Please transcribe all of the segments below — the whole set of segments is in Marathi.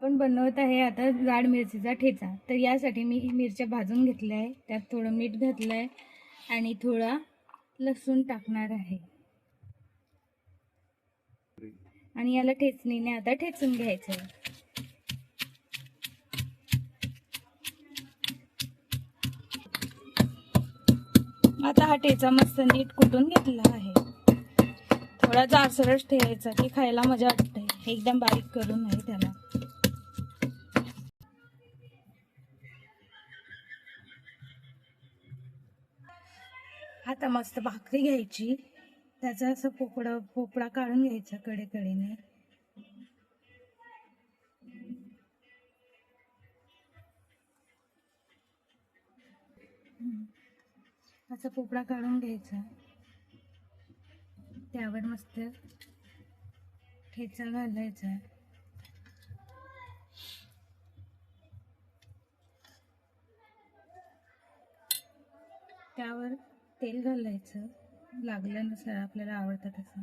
आपण बनवत आहे आता जाड मिरचीचा ठेचा. तर यासाठी मी मिरच्या भाजून घेतल्या आहे. त्यात थोडं मीठ घातलं आहे आणि थोडा लसूण टाकणार आहे. आणि याला ठेचणीने आता ठेचून घ्यायचं आहे. आता हा ठेचा मस्त नीट कुटून घेतला आहे. थोडा जारसरच ठेवायचा की खायला मजा वाटते. एकदम बारीक करून नाही त्याला. आता मस्त भाकरी घ्यायची. त्याचं असं पोपडं पोपडा काढून घ्यायचा कडेकडेने. असा पोपडा काढून घ्यायचा. त्यावर मस्त ठेचा घालायचा. त्यावर तेल घालायचं. लागल्यानुसार आपल्याला आवडतं तसं.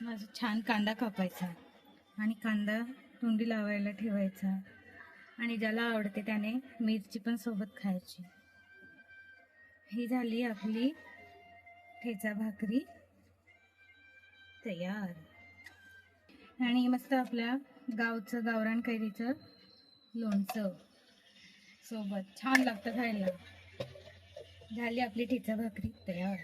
माझं छान कांदा कापायचा आणि कांदा तोंडी लावायला ठेवायचा. आणि ज्याला आवडते त्याने मिरची पण सोबत खायची. ही झाली आपली ठेचा भाकरी. तयार. आणि मस्त आपल्या गावचं गावरान कैरीचं लोणचं. सोबत. छान लागतं खायला. झाली आपली ठिचा भाकरी. तयार.